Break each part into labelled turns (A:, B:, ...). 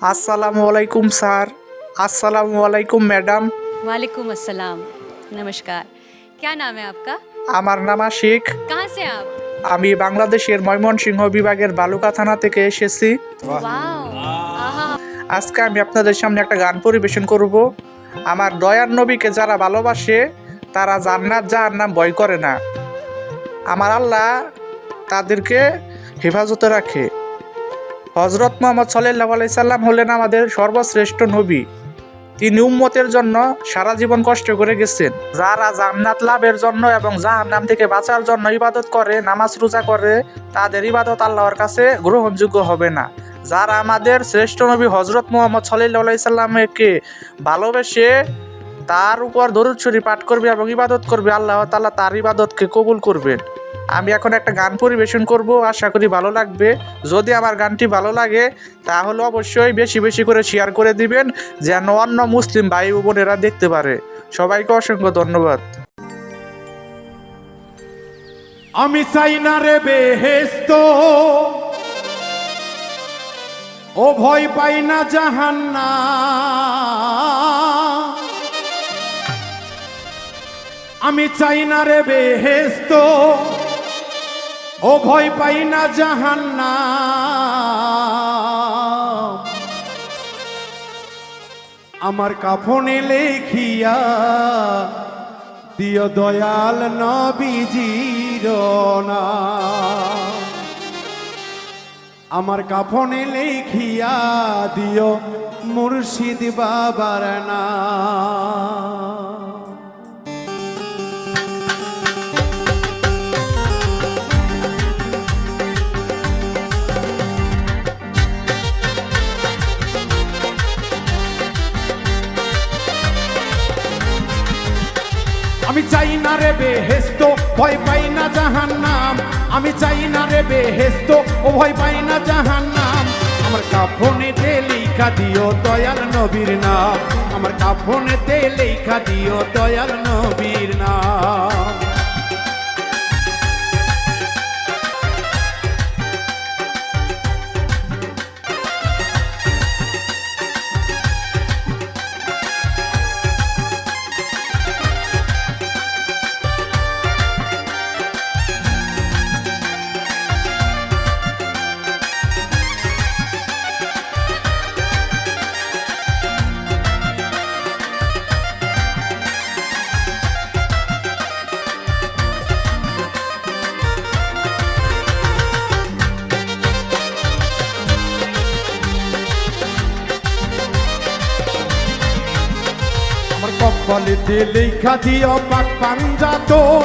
A: আসসালামু আলাইকুম স্যার আসসালামু আলাইকুম ম্যাডাম
B: वालेकुम अस्सलाम नमस्कार क्या नाम है आपका
A: আমার নাম আশিক
B: कहाँ से हैं आप
A: আমি বাংলাদেশের ময়মনসিংহ বিভাগের বালুকা থানা থেকে এসেছি
B: वाओ आहा
A: আজকে আমি আপনাদের সামনে একটা গান পরিবেশন করব আমার দয়ার নবীকে যারা ভালোবাসে তারা জান্নাত জাহান্নাম ভয় করে না আমার আল্লাহ তাদেরকে হেফাজতে রাখে হজরত মোহাম্মদ সাল্লাহ আলাইসাল্লাম হলেন আমাদের সর্বশ্রেষ্ঠ নবী। তিনি উম্মতের জন্য সারা জীবন কষ্ট করে গেছেন। যারা জান্নাত লাভের জন্য এবং জাহান্নাম থেকে বাঁচার জন্য ইবাদত করে, নামাজ রোজা করে, তাদের ইবাদত আল্লাহর কাছে গ্রহণযোগ্য হবে না। যারা আমাদের শ্রেষ্ঠ নবী হজরত মোহাম্মদ সাল্লাহ সাল্লামকে ভালোবেসে তার উপর দরুদ পাঠ করবে এবং ইবাদত করবে, আল্লাহ তাআলা তার ইবাদতকে কবুল করবেন। আমি এখন একটা গান পরিবেশন করব, আশা করি ভালো লাগবে। যদি আমার গানটি ভালো লাগে, তাহলে অবশ্যই বেশি বেশি করে শেয়ার করে দিবেন, যেন অন্য মুসলিম ভাই বোনেরা দেখতে পারে। সবাইকে অসংখ্য ধন্যবাদ।
C: আমি চাই না রে বেহেস্ত ও ভয় পাই না জাহান্না আমি চাই না রে বেহেস্ত ও ভয় পাই না জাহান্না আমার কাফনে লেখিয়া দিয় দয়াল নবীজির না আমার কাফনে লেখিয়া দিও মুর্শিদ বাবার না আমি চাই না রে বেহেস্ত ভয় পাই না জাহান নাম আমি চাই না রে বেহেস্ত ও ভয় পাই না জাহান নাম আমার কাফনেতে লেখা দিও দয়াল নবীর নাম। আমার কাফনেতে লেখা দিও দয়াল নবীর নাম। কপালেতে লেখা দিও পাক পাঞ্জাতন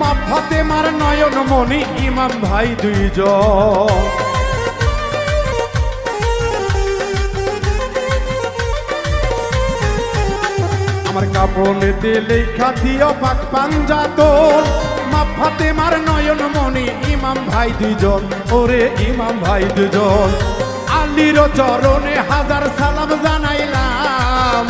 C: মা ফাতেমার নয়ন মনি ইমাম ভাই দুইজন। আমার কাপড়েতে লেখা দিও পাক পাঞ্জাতন মা ফাতেমার নয়ন মনি ইমাম ভাই দুইজন। ওরে ইমাম ভাই দুজন আলির চরণে হাজার সালাম জানাইলাম।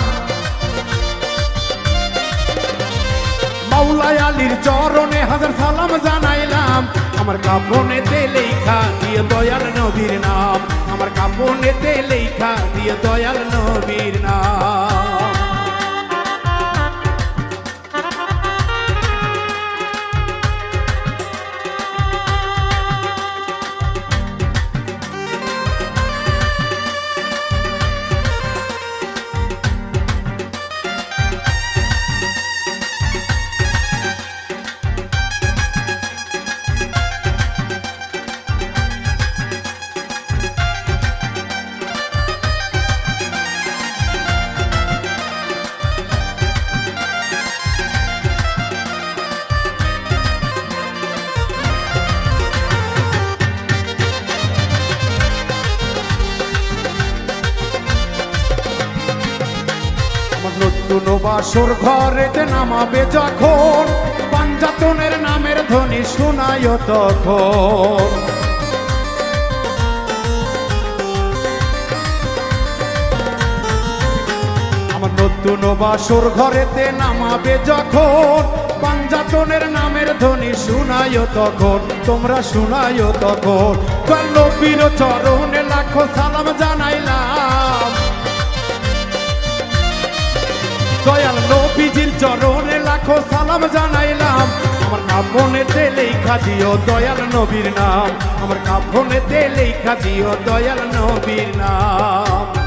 C: মাওলাই আলীর চরণে হাজার সালাম জানাইলাম। আমার কাপনে লেখা দিয়ে দয়াল নবীর নাম। আমার কাপনে লেখা দিয়ে দয়াল নবীর নাম। নতুন বাসর ঘরেতে নামাবে যখন। পাঞ্জাতনের নামের ধ্বনি শোনায় তখন। নতুন বাসর ঘরেতে নামাবে যখন। পাঞ্জাতনের নামের ধ্বনি শুনায় তখন। তোমরা শুনায় তখন। নবীর চরণে লাখো সালাম লাখো সালাম জানাইলাম। আমার কাপনেতে লেখা দিও দয়াল নবীর নাম। আমার কাপনেতে লেখা দিও দয়াল নবীর নাম।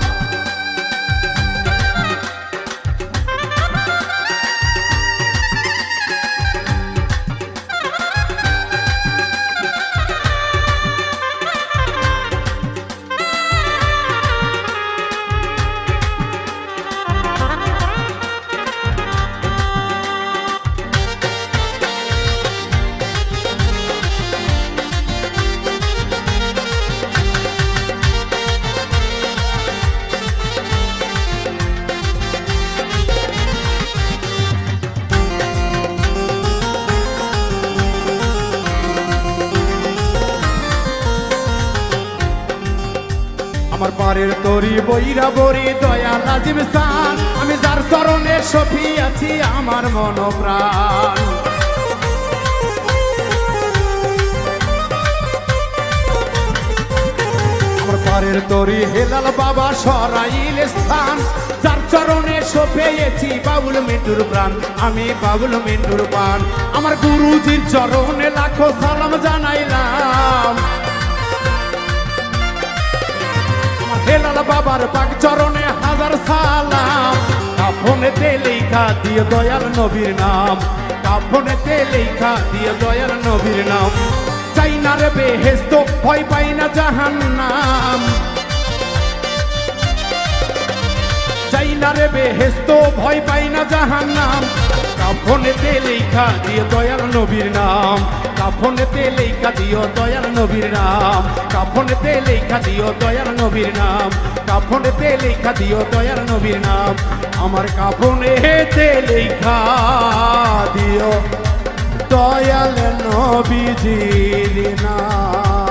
C: পারের তরি বইরা বরি দয়া লাজিম সান আমি যার চরণে সফি আছি আমার মন প্রাণ পারের তরি হেলাল বাবা সরাইল স্থান। যার চরণে সফেয়েছি বাবুল মিন্টুর প্রাণ। আমি বাবুল মিন্টুর প্রাণ। আমার গুরুজির চরণে লাখো সালাম জানাইলাম। হেলাল বাবার পাক চরণে হাজার সালাম। কাফনেতে লেখা দিয়ে দয়াল নবীর নাম। কাফনেতে লেখা দিয়ে দয়াল নবীর নাম। চাই বেহেস্ত ভয় পাই না জাহান্নাম। চাই না রে বেহেস্ত ভয় পাই না জাহান্নাম। কাফনেতে লেখা দিয়ে দয়াল নবীর নাম। কাফনেতে লেখা দিও দয়াল নবীর নাম। কাফনেতে লেখা দিও দয়াল নবীর নাম। কাফনেতে লেখা দিও দয়াল নবীর নাম। আমার কাফনেতে লেখা দিও দয়াল নবীজির নাম।